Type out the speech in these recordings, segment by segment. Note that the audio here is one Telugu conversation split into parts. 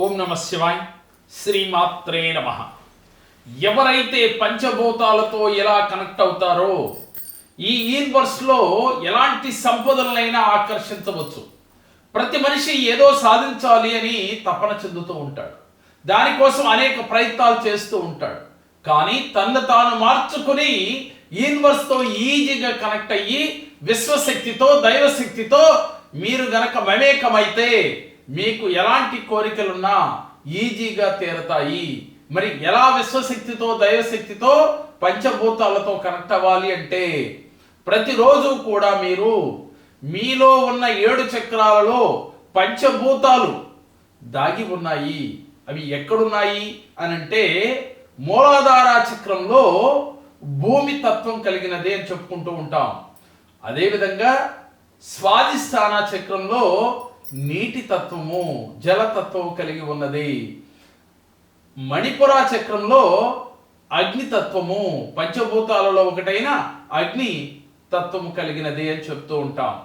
ఓం నమ శివాయ్ శ్రీమాత్రే నమ. ఎవరైతే పంచభూతాలతో ఎలా కనెక్ట్ అవుతారో ఈ యూనివర్స్లో ఎలాంటి సంపదలనైనా ఆకర్షించవచ్చు. ప్రతి మనిషి ఏదో సాధించాలి అని తపన చెందుతూ ఉంటాడు. దానికోసం అనేక ప్రయత్నాలు చేస్తూ ఉంటాడు. కానీ తను తాను మార్చుకుని యూనివర్స్తో ఈజీగా కనెక్ట్ అయ్యి విశ్వశక్తితో దైవశక్తితో మీరు గనక మమేకమైతే మీకు ఎలాంటి కోరికలున్నా ఈజీగా తీరతాయి. మరి ఎలా విశ్వశక్తితో దైవశక్తితో పంచభూతాలతో కనెక్ట్ అవ్వాలి అంటే ప్రతిరోజు కూడా మీరు మీలో ఉన్న ఏడు చక్రాలలో పంచభూతాలు దాగి ఉన్నాయి. అవి ఎక్కడున్నాయి అని అంటే మూలాధార చక్రంలో భూమి తత్వం కలిగినదే అని చెప్పుకుంటూ ఉంటాం. అదేవిధంగా స్వాధిష్టాన చక్రంలో నీటి తత్వము జలతత్వము కలిగి ఉన్నది. మణిపుర చక్రంలో అగ్నితత్వము పంచభూతాలలో ఒకటైన అగ్ని తత్వము కలిగినది అని చెప్తూ ఉంటాం.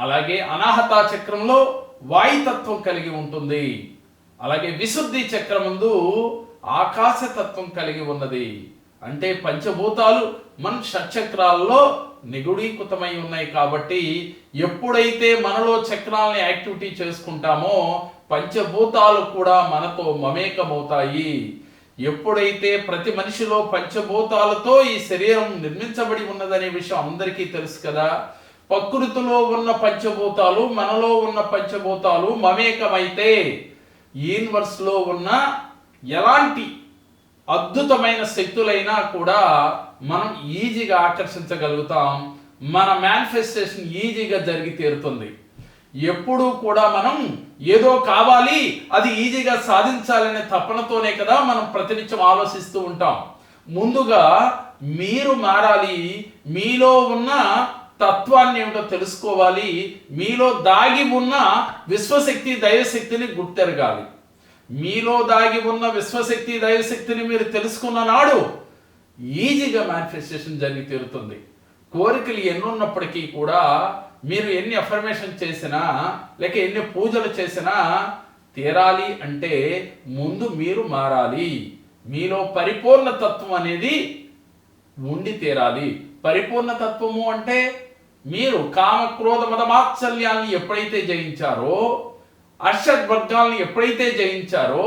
అలాగే అనాహత చక్రంలో వాయుతత్వం కలిగి ఉంటుంది. అలాగే విశుద్ధి చక్రమందు ఆకాశతత్వం కలిగి ఉన్నది. అంటే పంచభూతాలు మన షట్చక్రాల్లో నిగుడీకృతమై ఉన్నాయి కాబట్టి ఎప్పుడైతే మనలో చక్రాలని యాక్టివిటీ చేసుకుంటామో పంచభూతాలు కూడా మనతో మమేకమవుతాయి. ఎప్పుడైతే ప్రతి మనిషిలో పంచభూతాలతో ఈ శరీరం నిర్మించబడి ఉన్నదనే విషయం అందరికీ తెలుసు కదా ప్రకృతిలో ఉన్న పంచభూతాలు మనలో ఉన్న పంచభూతాలు మమేకమైతే యూనివర్స్లో ఉన్న ఎలాంటి అద్భుతమైన శక్తులైనా కూడా మనం ఈజీగా ఆకర్షించగలుగుతాం. మన మేనిఫెస్టేషన్ ఈజీగా జరిగి తీరుతుంది. ఎప్పుడూ కూడా మనం ఏదో కావాలి అది ఈజీగా సాధించాలనే తపనతోనే కదా మనం ప్రతినిత్యం ఆలోచిస్తూ ఉంటాం. ముందుగా మీరు మారాలి మీలో ఉన్న తత్వాన్ని ఏమిటో తెలుసుకోవాలి మీలో దాగి ఉన్న విశ్వశక్తి దైవశక్తిని గుర్తెరగాలి. మీలో దాగి ఉన్న విశ్వశక్తి దైవశక్తిని మీరు తెలుసుకున్న నాడు ఈజీగా మేనిఫెస్టేషన్ జరిగి తీరుతుంది. కోరికలు ఎన్నున్నప్పటికీ కూడా మీరు ఎన్ని అఫర్మేషన్ చేసినా లేక ఎన్ని పూజలు చేసినా తీరాలి అంటే ముందు మీరు మారాలి. మీలో పరిపూర్ణ తత్వం అనేది ఉండి తీరాలి. పరిపూర్ణ తత్వము అంటే మీరు కామ క్రోధ మద మాత్సల్యాన్ని ఎప్పుడైతే జయించారో అర్షద్ వర్గాల్ని ఎప్పుడైతే జయించారో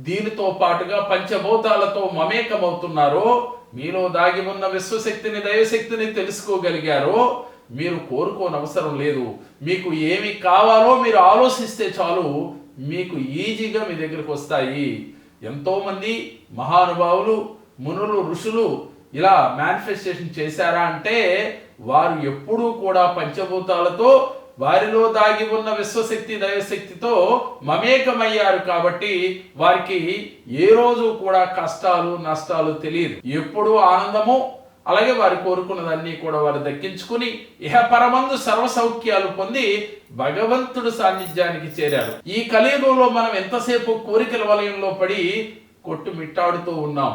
దీనితో పాటుగా పంచభూతాలతో మమేకమవుతున్నారో మీలో దాగి ఉన్న విశ్వశక్తిని దైవశక్తిని తెలుసుకోగలిగారో మీరు కోరుకోనవసరం లేదు. మీకు ఏమి కావాలో మీరు ఆలోచిస్తే చాలు మీకు ఈజీగా మీ దగ్గరకు వస్తాయి. ఎంతోమంది మహానుభావులు మునులు ఋషులు ఇలా మేనిఫెస్టేషన్ చేశారా అంటే వారు ఎప్పుడూ కూడా పంచభూతాలతో వారిలో దాగి ఉన్న విశ్వశక్తి దైవశక్తితో మమేకమయ్యారు కాబట్టి వారికి ఏ రోజు కూడా కష్టాలు నష్టాలు తెలియదు. ఎప్పుడూ ఆనందము అలాగే వారు కోరుకున్నదన్నీ కూడా వారు దక్కించుకుని ఇహ పరమందు సర్వ సౌఖ్యాలు పొంది భగవంతుడు సాన్నిధ్యానికి చేరారు. ఈ కలియుగంలో మనం ఎంతసేపు కోరికల వలయంలో పడి కొట్టుమిట్టాడుతూ ఉన్నాం.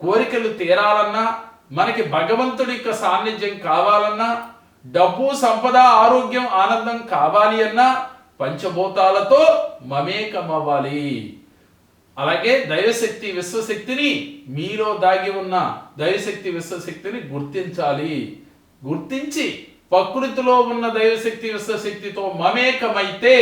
కోరికలు తీరాలన్నా మనకి భగవంతుడి యొక్క సాన్నిధ్యం కావాలన్నా డబ్బు సంపద ఆరోగ్యం ఆనందం కావాలి అన్నా పంచభూతాలతో మమేకమవ్వాలి. అలాగే దైవశక్తి విశ్వశక్తిని మీలో దాగి ఉన్న దైవశక్తి విశ్వశక్తిని గుర్తించాలి. గుర్తించి ప్రకృతిలో ఉన్న దైవశక్తి విశ్వశక్తితో మమేకమైతే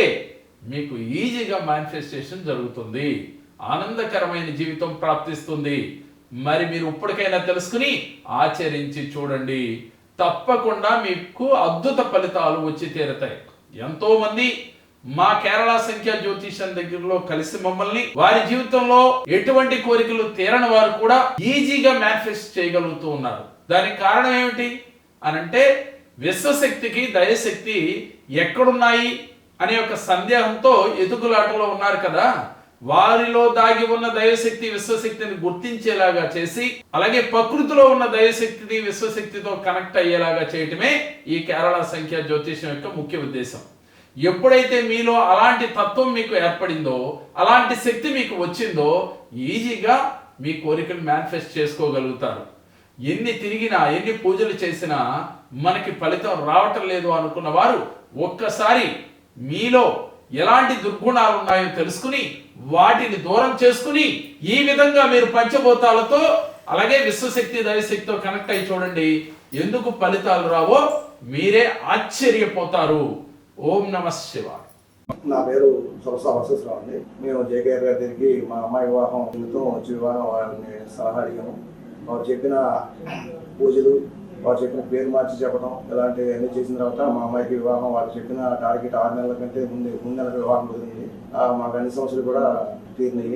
మీకు ఈజీగా మేనిఫెస్టేషన్ జరుగుతుంది. ఆనందకరమైన జీవితం ప్రాప్తిస్తుంది. మరి మీరు ఇప్పటికైనా తెలుసుకుని ఆచరించి చూడండి. తప్పకుండా మీకు అద్భుత ఫలితాలు వచ్చి తీరతాయి. ఎంతో మంది మా కేరళ సంఖ్య జ్యోతిషం దగ్గరలో కలిసి మమ్మల్ని వారి జీవితంలో ఎటువంటి కోరికలు తీరని వారు కూడా ఈజీగా మేనిఫెస్ట్ చేయగలుగుతూ ఉన్నారు. దానికి కారణం ఏమిటి? అని అంటే విశ్వశక్తికి దయశక్తి ఎక్కడున్నాయి అనే ఒక సందేహంతో ఎదుగులాటలో ఉన్నారు కదా. వారిలో దాగి ఉన్న దైవశక్తి విశ్వశక్తిని గుర్తించేలాగా చేసి అలాగే ప్రకృతిలో ఉన్న దైవశక్తిని విశ్వశక్తితో కనెక్ట్ అయ్యేలాగా చేయటమే ఈ కేరళ సంఖ్య జ్యోతిషం యొక్క ముఖ్య ఉద్దేశం. ఎప్పుడైతే మీలో అలాంటి తత్వం మీకు ఏర్పడిందో అలాంటి శక్తి మీకు వచ్చిందో ఈజీగా మీ కోరికలు మేనిఫెస్ట్ చేసుకోగలుగుతారు. ఎన్ని తిరిగినా ఎన్ని పూజలు చేసినా మనకి ఫలితం రావటం లేదు అనుకున్న వారు ఒక్కసారి మీలో ఎలాంటి దుర్గుణాలు ఉన్నాయో తెలుసుకుని వాటిని దూరం చేసుకుని ఈ విధంగా మీరు పంచభూతాలతో అలాగే విశ్వశక్తి దైవశక్తితో కనెక్ట్ అయ్యి చూడండి ఎందుకు ఫలితాలు రావో మీరే ఆశ్చర్యపోతారు. ఓం నమ శివ నా పేరు సరసా వసతిరావు అండి. మేము జేకేఆర్ గారి దగ్గరికి మా అమ్మాయి వివాహం నిమిత్తం వచ్చి వివాహం వారిని సలహా అడిగాము. వారు చెప్పిన పూజలు వారు చెప్పిన పేరు మార్చి చెప్పడం ఇలాంటివి అన్ని చేసిన తర్వాత మా అమ్మాయికి వివాహం వారు చెప్పిన టార్గెట్ ఆరు నెలల కంటే ముందు ముందు నెలల వివాహం కుదిరింది. మా మాకు అన్ని సమస్యలు కూడా తీరినాయి.